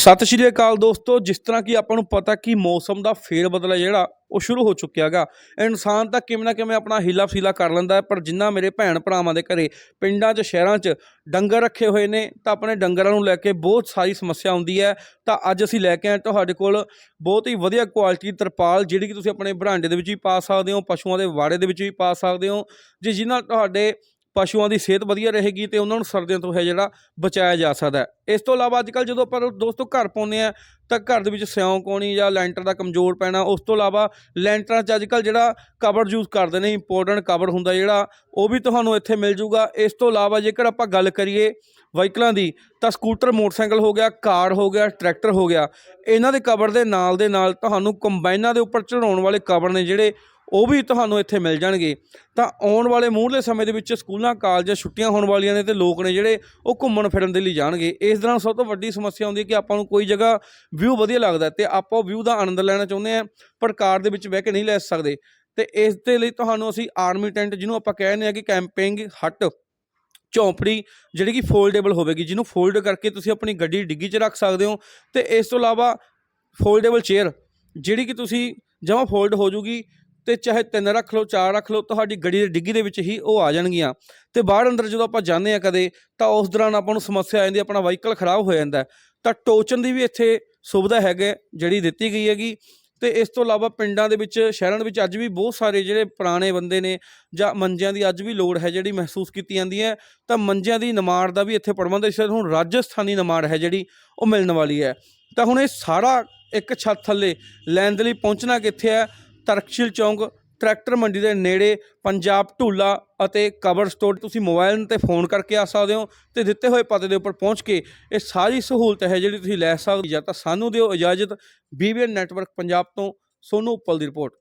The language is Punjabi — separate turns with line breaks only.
ਸਤਿ ਸ਼੍ਰੀ ਅਕਾਲ ਦੋਸਤੋ, ਜਿਸ ਤਰ੍ਹਾਂ ਕਿ ਆਪਾਂ ਨੂੰ ਪਤਾ ਕਿ ਮੌਸਮ ਦਾ ਫੇਰ ਬਦਲ ਹੈ ਜਿਹੜਾ, ਉਹ ਸ਼ੁਰੂ ਹੋ ਚੁੱਕਿਆ ਹੈਗਾ। ਇਨਸਾਨ ਤਾਂ ਕਿਵੇਂ ਨਾ ਕਿਵੇਂ ਆਪਣਾ ਹੀਲਾ ਫਸੀਲਾ ਕਰ ਲੈਂਦਾ ਹੈ, ਪਰ ਜਿੰਨਾ ਮੇਰੇ ਭੈਣ ਭਰਾਵਾਂ ਦੇ ਘਰੇ, ਪਿੰਡਾਂ 'ਚ, ਸ਼ਹਿਰਾਂ 'ਚ ਡੰਗਰ ਰੱਖੇ ਹੋਏ ਨੇ, ਤਾਂ ਆਪਣੇ ਡੰਗਰਾਂ ਨੂੰ ਲੈ ਕੇ ਬਹੁਤ ਸਾਰੀ ਸਮੱਸਿਆ ਆਉਂਦੀ ਹੈ। ਤਾਂ ਅੱਜ ਅਸੀਂ ਲੈ ਕੇ ਆਏ ਤੁਹਾਡੇ ਕੋਲ ਬਹੁਤ ਹੀ ਵਧੀਆ ਕੁਆਲਿਟੀ ਦੀ ਤਰਪਾਲ, ਜਿਹੜੀ ਕਿ ਤੁਸੀਂ ਆਪਣੇ ਬਰਾਂਡੇ ਦੇ ਵਿੱਚ ਵੀ ਪਾ ਸਕਦੇ ਹੋ, ਪਸ਼ੂਆਂ ਦੇ ਵਾੜੇ ਦੇ ਵਿੱਚ ਵੀ ਪਾ ਸਕਦੇ ਹੋ। ਜੇ ਨਾਲ ਤੁਹਾਡੇ ਪਸ਼ੂਆਂ ਦੀ ਸਿਹਤ ਵਧੀਆ ਰਹੇਗੀ ਤੇ ਉਹਨਾਂ ਨੂੰ ਸਰਦੀਆਂ ਤੋਂ ਹੈ ਜਿਹੜਾ ਬਚਾਇਆ ਜਾ ਸਕਦਾ ਇਸ ਤੋਂ ਇਲਾਵਾ ਅੱਜ ਕੱਲ ਜਦੋਂ ਆਪਾਂ ਦੋਸਤੋ ਘਰ ਪਾਉਂਦੇ ਆ ਤਾਂ ਘਰ ਦੇ ਵਿੱਚ ਸਿਉਂ, ਕੋਣੀ ਜਾਂ ਲੈਂਟਰ ਦਾ ਕਮਜ਼ੋਰ ਪੈਣਾ, ਉਸ ਤੋਂ ਇਲਾਵਾ ਲੈਂਟਰਾਂ 'ਚ ਅੱਜ ਕੱਲ ਜਿਹੜਾ ਕਵਰ ਯੂਜ਼ ਕਰਦੇ ਨੇ, ਇੰਪੋਰਟੈਂਟ ਕਵਰ ਹੁੰਦਾ ਜਿਹੜਾ, ਉਹ ਵੀ ਤੁਹਾਨੂੰ ਇੱਥੇ ਮਿਲ ਜੂਗਾ। ਇਸ ਤੋਂ ਇਲਾਵਾ ਜੇਕਰ ਆਪਾਂ ਗੱਲ ਕਰੀਏ ਵਹੀਕਲਾਂ ਦੀ, ਤਾਂ ਸਕੂਟਰ, ਮੋਟਰਸਾਈਕਲ ਹੋ ਗਿਆ, ਕਾਰ ਹੋ ਗਿਆ, ਟਰੈਕਟਰ ਹੋ ਗਿਆ, ਇਹਨਾਂ ਦੇ ਕਵਰ ਦੇ ਨਾਲ ਦੇ ਨਾਲ ਤੁਹਾਨੂੰ ਕੰਬਾਈਨਾਂ ਦੇ ਉੱਪਰ ਚੜਾਉਣ ਵਾਲੇ ਕਵਰ ਨੇ ਜਿਹੜੇ ਉਹ ਵੀ ਤੁਹਾਨੂੰ ਇੱਥੇ ਮਿਲ ਜਾਣਗੇ। ਤਾਂ ਆਉਣ ਵਾਲੇ ਮੂਹਰਲੇ ਸਮੇਂ ਦੇ ਵਿੱਚ ਸਕੂਲਾਂ, ਕਾਲਜਾਂ ਛੁੱਟੀਆਂ ਹੋਣ ਵਾਲੀਆਂ ਨੇ ਤੇ ਲੋਕ ਨੇ ਜਿਹੜੇ ਉਹ ਘੁੰਮਣ ਫਿਰਨ ਦੇ ਲਈ ਜਾਣਗੇ। ਇਸ ਦੌਰਾਨ ਸਭ ਤੋਂ ਵੱਡੀ ਸਮੱਸਿਆ ਆਉਂਦੀ ਹੈ ਕਿ ਆਪਾਂ ਨੂੰ ਕੋਈ ਜਗ੍ਹਾ ਵਿਊ ਵਧੀਆ ਲੱਗਦਾ ਹੈ ਤੇ ਆਪਾਂ ਉਹ ਵਿਊ ਦਾ ਆਨੰਦ ਲੈਣਾ ਚਾਹੁੰਦੇ ਆ ਪਰ ਕਾਰ ਦੇ ਵਿੱਚ ਬਹਿ ਕੇ ਨਹੀਂ ਲੈ ਸਕਦੇ। ਤੇ ਇਸ ਦੇ ਲਈ ਤੁਹਾਨੂੰ ਅਸੀਂ ਆਰਮੀ ਟੈਂਟ ਜਿਹਨੂੰ ਆਪਾਂ ਕਹਿੰਦੇ ਆ ਕਿ ਕੈਂਪਿੰਗ ਹੱਟ, ਝੌਂਪੜੀ ਜਿਹੜੀ ਕਿ ਫੋਲਡੇਬਲ ਹੋਵੇਗੀ, ਜਿਹਨੂੰ ਫੋਲਡ ਕਰਕੇ ਤੁਸੀਂ ਆਪਣੀ ਗੱਡੀ ਡਿੱਗੀ 'ਚ ਰੱਖ ਸਕਦੇ ਹੋ ਤੇ ਇਸ ਤੋਂ ਇਲਾਵਾ ਫੋਲਡੇਬਲ ਚੇਅਰ ਜਿਹੜੀ ਕਿ ਤੁਸੀਂ ਜਮਾਂ ਫੋਲਡ ਹੋ ਜੂਗੀ ਤੇ ਚਾਹੇ ਤਿੰਨ ਰੱਖ ਲਓ, ਚਾਰ ਰੱਖ ਲਓ, ਤੁਹਾਡੀ ਗੱਡੀ ਦੇ ਡਿੱਗੀ ਦੇ ਵਿੱਚ ਹੀ ਉਹ ਆ ਜਾਣਗੀਆਂ। ਤੇ ਬਾਹਰ ਅੰਦਰ ਜਦੋਂ ਆਪਾਂ ਜਾਂਦੇ ਆ ਕਦੇ, ਤਾਂ ਉਸ ਦੌਰਾਨ ਆਪਾਂ ਨੂੰ ਸਮੱਸਿਆ ਆ ਜਾਂਦੀ, ਆਪਣਾ ਵਹੀਕਲ ਖਰਾਬ ਹੋ ਜਾਂਦਾ। ਤਾਂ ਟੋਚਨ ਦੀ ਵੀ ਇੱਥੇ ਸੁਵਿਧਾ ਹੈਗਾ, ਜਿਹੜੀ ਦਿੱਤੀ ਗਈ ਹੈਗੀ। ਤੇ ਇਸ ਤੋਂ ਇਲਾਵਾ ਪਿੰਡਾਂ ਦੇ ਵਿੱਚ, ਸ਼ਹਿਰਾਂ ਦੇ ਵਿੱਚ ਅੱਜ ਵੀ ਬਹੁਤ ਸਾਰੇ ਜਿਹੜੇ ਪੁਰਾਣੇ ਬੰਦੇ ਨੇ, ਜਾਂ ਮੰਜਿਆਂ ਦੀ ਅੱਜ ਵੀ ਲੋੜ ਹੈ ਜਿਹੜੀ ਮਹਿਸੂਸ ਕੀਤੀ ਜਾਂਦੀ ਹੈ, ਤਾਂ ਮੰਜਿਆਂ ਦੀ ਨਿਮਾੜ ਦਾ ਵੀ ਇੱਥੇ ਪ੍ਰਬੰਧ ਇਸ ਹੁਣ ਰਾਜਸਥਾਨੀ ਨਿਮਾੜ ਹੈ ਜਿਹੜੀ, ਉਹ ਮਿਲਣ ਵਾਲੀ ਹੈ। ਤਾਂ ਹੁਣ ਇਹ ਸਾਰਾ ਇੱਕ ਛੱਤ ਥੱਲੇ ਲੈਣ ਦੇ ਲਈ ਪਹੁੰਚਣਾ ਕਿੱਥੇ ਹੈ? ਤਰਕਸ਼ੀਲ ਚੌਂਕ, ਟਰੈਕਟਰ ਮੰਡੀ ਦੇ ਨੇੜੇ, ਪੰਜਾਬ ਢੂਲਾ ਅਤੇ ਕਵਰ ਸਟੋਰ ਤੁਸੀਂ ਮੋਬਾਈਲ ਤੇ ਫੋਨ ਕਰਕੇ ਆ ਸਕਦੇ ਹੋ ਤੇ ਦਿੱਤੇ ਹੋਏ ਪਤੇ ਦੇ ਉੱਪਰ ਪਹੁੰਚ ਕੇ ਇਹ ਸਾਰੀ ਸਹੂਲਤ ਹੈ ਜਿਹੜੀ ਤੁਸੀਂ ਲੈ ਸਕਦੇ ਜਾਂ ਤਾਂ ਸਾਨੂੰ ਦਿਓ ਇਜਾਜ਼ਤ। ਬੀਬੀਐਨ ਨੈਟਵਰਕ ਪੰਜਾਬ ਤੋਂ ਸੋਨੂ ਉੱਪਲ ਦੀ ਰਿਪੋਰਟ